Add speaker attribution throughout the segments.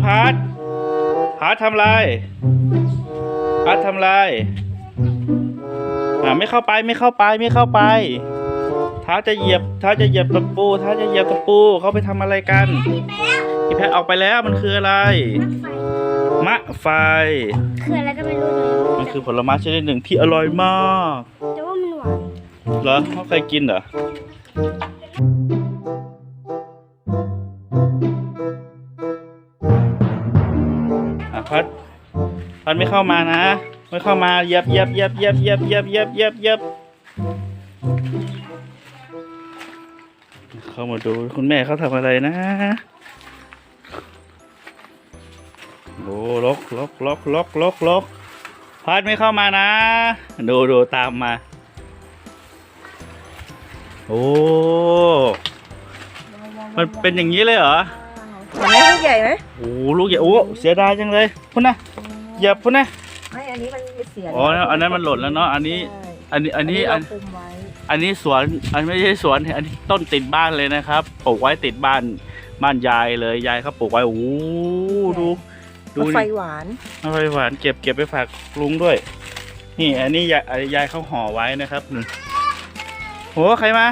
Speaker 1: พี่พัดพัดทำอะไรพัดทำอะไรอ่าไม่เข้าไปไม่เข้าไปไม่เข้าไปเท้าจะเหยียบเท้าจะเหยียบตะปูเท้าจะเหยียบตะปูเขาไปทำอะไรกัน
Speaker 2: พี่แป๊บ
Speaker 1: พี่แพทออกไปแล้วมันคืออะไร
Speaker 2: ไฟ
Speaker 1: มะไฟ
Speaker 2: คืออะไรก็ไม่รู้เลย
Speaker 1: มันคือผลไม้ชนิดหนึ่งที่อร่อยมาก
Speaker 2: แต่ว่ามันหวาน
Speaker 1: เหรอเขาเคยกินเหรอ พัดพัดไม่เข้ามานะ ไม่เข้ามาเยียบเยียบเยียบเยียบเยียบเยียบเยียบเยียบเยียบเข้ามาดูคุณแม่เขาทำอะไรนะโอ้ล็อกล็อกล็อกล็อกล็อกล็อกพัดไม่เข้ามานะ ดูดูตามมา โอ้ มันเป็นอย่างนี้เลยเหรอ
Speaker 3: กใหญ่ไหม
Speaker 1: โอ้ลูกใหญ่โอ้เสียดายจังเลยพุ่นนะเหยียบพุ่นนะ
Speaker 3: ไม่อันนี้มันไม่เสีย
Speaker 1: อ๋ออันนั้นมันหล่นแล้วเนาะอันนี้
Speaker 3: ใช่
Speaker 1: อันนี้อันนี้อั
Speaker 3: อั
Speaker 1: น
Speaker 3: นนี้เราคุมไว้
Speaker 1: อันนี้สวนอันไม่ใช่สวนอันนี้ต้นติดบ้านเลยนะครับปลูกไว้ติดบ้านบ้านยายเลยยายเขาปลูกไว้โอ้ดูดู
Speaker 3: รถไฟ
Speaker 1: นี่
Speaker 3: หวาน
Speaker 1: มะไฟหวานเก็บเก็บไปฝากลุงด้วย นี่อันนี้ยายยายเขาห่อไว้นะครับหนึ่งโหใครมา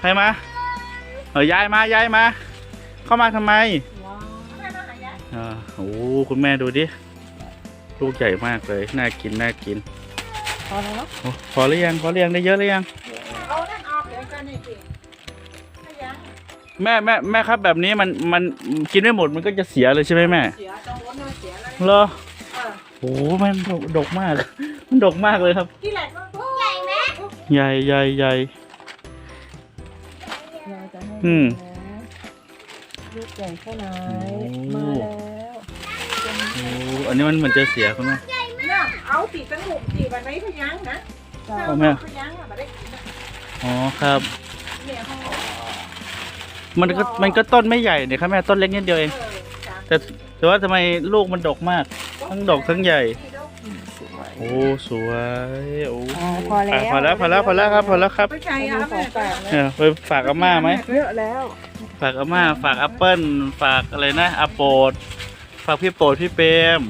Speaker 1: ใครมาเออยายมายายมา เข้ามาทำไมอ่าโอ้คุณแม่ดูดิ ลูกใหญ่มากเลย น่ากิน น่ากิน
Speaker 3: พอแล้วเนาะ
Speaker 1: โอ้พอหรือยัง พอหรือยัง ได้เยอะหรือยัง
Speaker 3: เอานั่นออกเดี๋ยวกันนี่สิไม่ยัง
Speaker 1: แม่แม่แม่ครับแบบนี้มันมันกินไม่หมดมันก็จะเสียเลยใช่ไหมแม่
Speaker 3: เสียตรงนู้นน่ะเสียแล้ว
Speaker 1: เหรอ
Speaker 3: เออ
Speaker 1: โอ้มันดกดกมาก มันดกมากเลยครับ
Speaker 3: ที่แหลกก็
Speaker 2: ใหญ่ไหม
Speaker 1: ใหญ่ใหญ่ใหญ่
Speaker 3: เราจะให้
Speaker 1: อืม
Speaker 3: นะ ลูกใหญ่แค่ไหน
Speaker 1: โอ้
Speaker 3: มาแล้ว
Speaker 1: โอ้อันนี้มันเหมือนจะเสียคุณแม่
Speaker 3: เนี่ยเอาตีสนุกตีวันไหนพยังนะ
Speaker 1: เอาแม่
Speaker 3: พยังอะมาได้กินนะ
Speaker 1: อ๋อครับ
Speaker 3: เนี่ยเขา
Speaker 1: มันก็มันก็ต้นไม่ใหญ่เนี่ยครับแม่ต้นเล็กนิดเดียวเอง
Speaker 3: เออจ้ะ
Speaker 1: แต่แต่ว่าทำไมลูกมันดกมาก ทั้งดกทั้งใหญ่
Speaker 3: สวย
Speaker 1: โอ้สวยโอ้
Speaker 3: อ่าพอแล้วะ
Speaker 1: พอแล้วพอแล้วพอแล้วครับพอแล้วครับ
Speaker 3: ไม่ใช่อะแม่แปลก
Speaker 1: เออไปฝากอาม่าไหม
Speaker 3: เยอะแล้ว
Speaker 1: ฝากอาม่าฝากแอปเปิ้ลฝากอะไรนะอาโปดฝากพี่โปรดพี่เปรม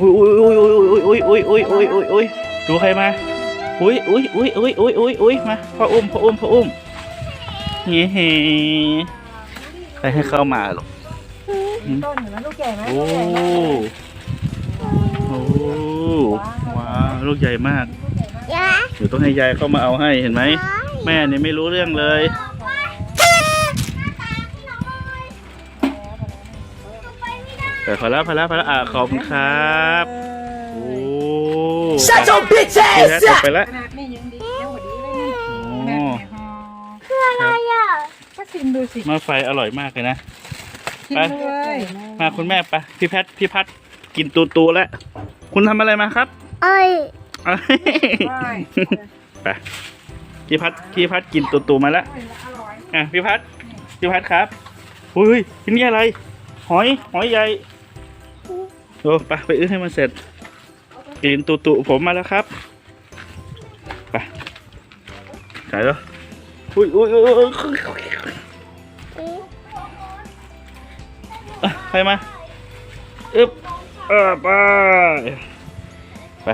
Speaker 1: อุ้ยอุ้ยอุ้ยอุ้ยอุ้ยอุ้ยอุ้ยอุ้ยอุ้ยดูใครมาอุ้ยอุ้ยอุ้ยอุ้ยอุ้ยอุ้ยอุ้ยมาพ่ออุ้มพ่ออุ้มพ่ออุ้มเฮ้ใครให้เข้ามาหรอก
Speaker 3: ต้นเห็นไหมลูกใหญ่ไหม
Speaker 1: โอ้
Speaker 3: ลูกใหญ่มากเลย
Speaker 1: โอ้ว้าวลูกใหญ่มาก
Speaker 2: ยา
Speaker 1: เดี๋ยวต้องให้ยายเข้ามาเอาให้เห็นไหม แม่เนี่ยไม่รู้เรื่องเลยแต่พอแล้วพอแล้วพอแล้วอะขอบคุณครับโอ้
Speaker 4: Shut your bitch
Speaker 1: พี่แพท
Speaker 4: ass
Speaker 1: ออก
Speaker 4: up!
Speaker 1: ไปแล้ว
Speaker 3: ขนาดนี้ยังดียังกว่าดีเลย
Speaker 1: โอ้
Speaker 3: นะแบบเนี่ยฮะ
Speaker 2: อะไรอะ
Speaker 3: ก็ชิมดูสิ
Speaker 1: มะไฟอร่อยมากเลยนะ
Speaker 3: ชิม
Speaker 1: ไป
Speaker 3: เลย
Speaker 1: มาคุณแม่ไปพี่แพทพี่พัดกินตูตูแล้ว คุณทำอะไรมาครับ
Speaker 2: เอ้ย
Speaker 1: เอ้ย
Speaker 3: ใช่
Speaker 1: ไป พี่พัดพี่พัดกินตูตูมาแล้ว
Speaker 3: อร่อย
Speaker 1: อะพี่พัดพี่พัดครับอุ้ยที่นี่อะไร หอย หอยใหญ่โอ้ไปไปอื้อให้มันเสร็จกินตูตูผมมาแล้วครับไปไก่แล้วอุ้ยอุ้ยอุ้ยอุ้ยอะใครมาอึ๊บเออไปไป